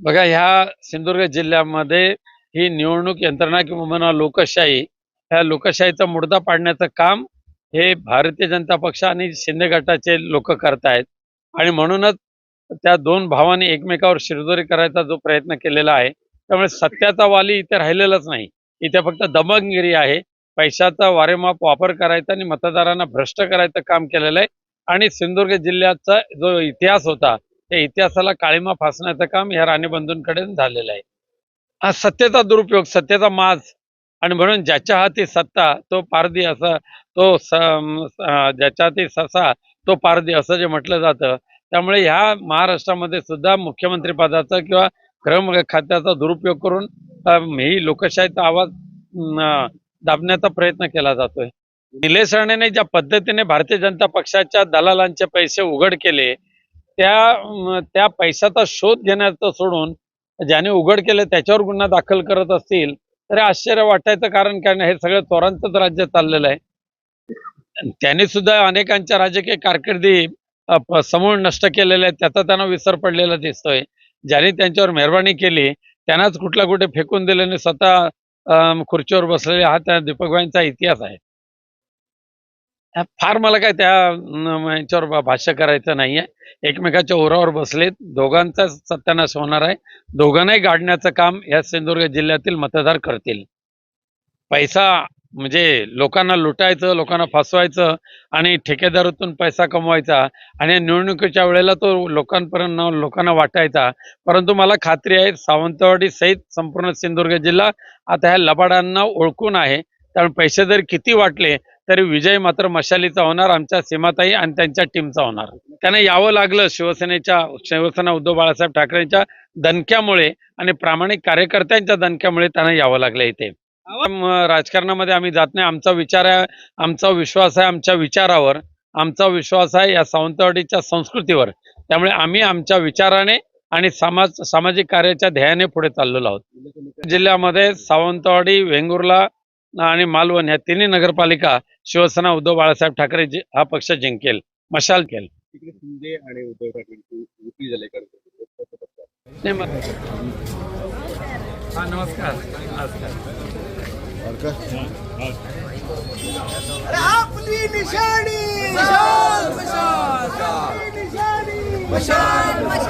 बघा ह्या सिंधुदुर्ग जिल्ह्यामध्ये ही निवडणूक यंत्रणा किंवा म्हणा लोकशाही ह्या लोकशाहीचा मुडदा पाडण्याचं काम हे भारतीय जनता पक्ष आणि शिंदे गटाचे लोक करतायत. आणि म्हणूनच त्या दोन भावांनी एकमेकावर शिरदोरी करायचा जो प्रयत्न केलेला आहे त्यामुळे सत्याचा वाली इथे राहिलेलाच नाही. इथे फक्त दबंगगिरी आहे. पैशाचा वारेमाप वापर करायचा आणि मतदारांना भ्रष्ट करायचं काम केलेलं आहे. आणि सिंधुदुर्ग जिल्ह्याचा जो इतिहास होता त्या इतिहासाला काळीमा फासण्याचं काम ह्या राणीबंधूंकडे झालेलं आहे. हा सत्तेचा दुरुपयोग सत्तेचा माज आणि म्हणून ज्याच्या हाती सत्ता तो पारधी असा तो ज्याच्या हाती ससा तो पारधी असं जे म्हटलं जातं. त्यामुळे ह्या महाराष्ट्रामध्ये सुद्धा मुख्यमंत्री पदाचा किंवा गृह खात्याचा दुरुपयोग करून ही लोकशाहीचा आवाज दाबण्याचा प्रयत्न केला जातोय. निलेश राणेने ज्या पद्धतीने भारतीय जनता पक्षाच्या दलालांचे पैसे उघड केले त्या त्या पैशाचा शोध घेण्याचं सोडून ज्याने उघड केलं त्याच्यावर गुन्हा दाखल करत असतील तर आश्चर्य वाटायचं कारण कारण हे सगळं चोरांचंच राज्य चाललेलं आहे. त्याने सुद्धा अनेकांच्या राजकीय कारकिर्दी समूळ नष्ट केलेल्या आहेत. त्याचा त्यांना विसर पडलेला दिसतोय. ज्याने त्यांच्यावर मेहरबानी केली त्यांनाच कुठला कुठे फेकून दिल्याने आणि स्वतः खुर्चीवर बसलेले हा त्या दीपकबाईंचा इतिहास आहे. फार मला काय त्या याच्यावर यांच्यावर भाष्य करायचं नाहीये. एकमेकाच्या ओरावर बसलेत. दोघांचा सत्यानाश होणार आहे. दोघांनाही गाडण्याचं काम या सिंधुदुर्ग जिल्ह्यातील मतदार करतील. पैसा म्हणजे लोकांना लुटायचं लोकांना फसवायचं आणि ठेकेदारातून पैसा कमवायचा आणि निवडणुकीच्या वेळेला तो लोकांपर्यंत लोकांना वाटायचा. परंतु मला खात्री आहे सावंतवाडी सहित संपूर्ण सिंधुदुर्ग जिल्हा आता ह्या लबाडांना ओळखून आहे. त्यामुळे पैसे जर किती वाटले तरी विजय मात्र मशालीचा होणार आमच्या सीमाताई आणि त्यांच्या टीमचा होणार. त्यांना यावं लागलं शिवसेनेच्या शिवसेना उद्धव बाळासाहेब ठाकरेंच्या दणक्यामुळे आणि प्रामाणिक कार्यकर्त्यांच्या दणक्यामुळे त्यांना यावं लागलं इथे. राजकारणामध्ये आम्ही जात नाही. आमचा विचार आहे आमचा विश्वास आहे आमच्या विचारावर. आमचा विश्वास आहे या सावंतवाडीच्या संस्कृतीवर. त्यामुळे आम्ही आमच्या विचाराने आणि समाज सामाजिक कार्याच्या ध्येयाने पुढे चाललेलो आहोत. जिल्ह्यामध्ये सावंतवाडी वेंगुर्ला आणि मालवण या तिन्ही नगरपालिका शिवसेना उद्धव बाळासाहेब ठाकरे जि- हा पक्ष जिंकेल मशाल केल. तिकडे शिंदे आणि उद्धव झाली हा नमस्कार. नमस्कार.